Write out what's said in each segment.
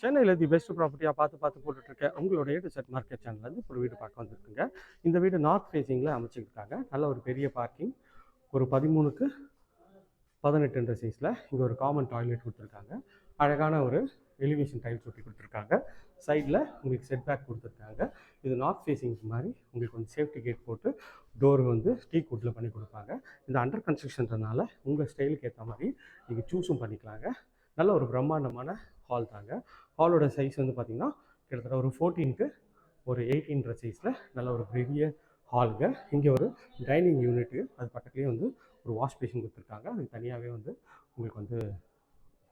சென்னையில் the best ப்ராப்பர்ட்டியாக பார்த்து பார்த்து போட்டுட்ருக்கேன் உங்களோட ஏடு செட் மார்க்கெட் சேனல்லேருந்து ஒரு வீடு பார்க்க வந்துருக்குங்க. இந்த வீடு நார்த் ஃபேஸிங்கில் அமைச்சிருக்காங்க. நல்ல ஒரு பெரிய பார்க்கிங் ஒரு பதிமூணுக்கு பதினெட்டுன்ற சைஸில் இங்கே ஒரு காமன் டாய்லெட் கொடுத்துருக்காங்க. அழகான ஒரு எலிவேஷன் டைல்ஸ் ஒட்டி கொடுத்துருக்காங்க. சைடில் உங்களுக்கு செட் பேக் கொடுத்துருக்காங்க. இது நார்த் ஃபேஸிங் மாதிரி உங்களுக்கு வந்து சேஃப்டி கேட் போட்டு டோர் வந்து டீ குட்டில் பண்ணி கொடுப்பாங்க. இந்த அண்டர் கன்ஸ்ட்ரக்ஷன்றனால உங்கள் ஸ்டைலுக்கு ஏற்ற மாதிரி நீங்கள் சூஸும் பண்ணிக்கலாங்க. நல்ல ஒரு பிரம்மாண்டமான ஹால் தாங்க ஹாலோட சைஸ் வந்து பார்த்திங்கன்னா கிட்டத்தட்ட ஒரு ஃபோர்டீனுக்கு ஒரு எயிட்டீன்ற சைஸில் நல்ல ஒரு பெரிய ஹாலுங்க. இங்கே ஒரு டைனிங் யூனிட்டு அது பக்கத்துலேயே வந்து ஒரு வாஷ் பேஷன் கொடுத்துருக்காங்க. அதுக்கு தனியாகவே வந்து உங்களுக்கு வந்து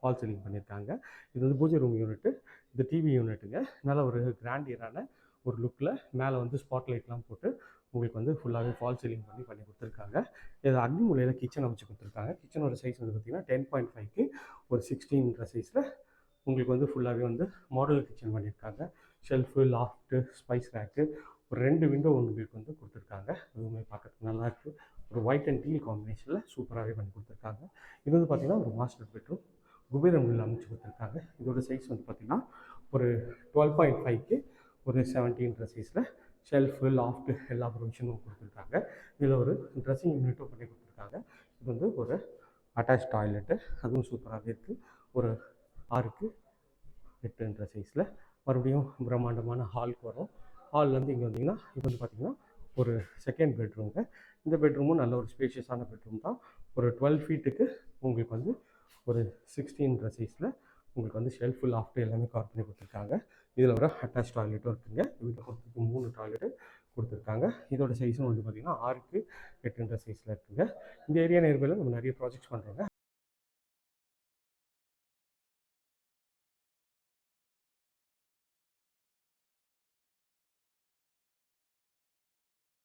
ஹால் சீலிங் பண்ணியிருக்காங்க இது வந்து பூஜை ரூம் யூனிட்டு இது டிவி யூனிட்டுங்க நல்ல ஒரு கிராண்டியரான ஒரு லுக்கில் மேலே வந்து ஸ்பாட் லைட்லாம் போட்டு உங்களுக்கு வந்து ஃபுல்லாகவே ஃபால் சீலிங் பண்ணி பண்ணி கொடுத்துருக்காங்க. இது அக்னி மூலையில் கிச்சன் அமைச்சு கொடுத்துருக்காங்க. கிச்சனோட சைஸ் வந்து பார்த்திங்கன்னா டென் பாயிண்ட் ஃபைவ்க்கு ஒரு சிக்ஸ்டீன்ற சைஸில் உங்களுக்கு வந்து ஃபுல்லாகவே வந்து மாடல் கிச்சன் பண்ணியிருக்காங்க. ஷெல்ஃபு லாஃப்ட்டு ஸ்பைஸ் ரேக்கு ஒரு ரெண்டு விண்டோ ஒன்று உங்களுக்கு வந்து கொடுத்துருக்காங்க. அதுவுமே பார்க்கறதுக்கு நல்லாயிருக்கு ஒரு ஒயிட் அண்ட் டீல் காம்பினேஷனில் சூப்பராகவே பண்ணி கொடுத்துருக்காங்க. இது வந்து பார்த்திங்கன்னா ஒரு மாஸ்டர் பெட்ரூம் குபேரம் உள்ள அமைச்சு கொடுத்துருக்காங்க. இதோட சைஸ் வந்து பார்த்திங்கன்னா ஒரு டுவெல் பாயிண்ட் ஃபைவ்க்கு ஒரு செவன்டீன்ற சைஸில் ஷெல்ஃபு லாஃப்ட்டு எல்லா ப்ரொவிஷனும் கொடுத்துருக்காங்க. இதில் ஒரு ட்ரெஸ்ஸிங் யூனிட்டும் பண்ணி கொடுத்துருக்காங்க. இது வந்து ஒரு அட்டாச் டாய்லெட்டு அதுவும் சூப்பராகவே இருக்குது ஒரு ஆறுக்கு எட்டுன்ற சைஸில் மறுபடியும் பிரம்மாண்டமான ஹாலுக்கு வரும் ஹால்லேருந்து இங்கே வந்தீங்கன்னா இப்போ வந்து பார்த்திங்கன்னா ஒரு செகண்ட் பெட்ரூம்ங்க இந்த பெட்ரூமும் நல்ல ஒரு ஸ்பேஷியஸான பெட்ரூம் தான். ஒரு டுவெல் ஃபீட்டுக்கு உங்களுக்கு வந்து ஒரு சிக்ஸ்டீன்ற சைஸில் உங்களுக்கு வந்து ஷெல்ஃபு லாஃப்ட்டு எல்லாமே கவர் பண்ணி கொடுத்துருக்காங்க. இதில் ஒரு அட்டாச் டாய்லெட்டும் இருக்குங்க. வீட்டை மூணு டாய்லெட்டு கொடுத்துருக்காங்க. இதோட சைஸும் வந்து பார்த்திங்கன்னா ஆறுக்கு எட்டுன்ற சைஸில் இருக்குங்க. இந்த ஏரியா நேர்மையில் நம்ம நிறைய ப்ராஜெக்ட்ஸ் பண்ணுறோங்க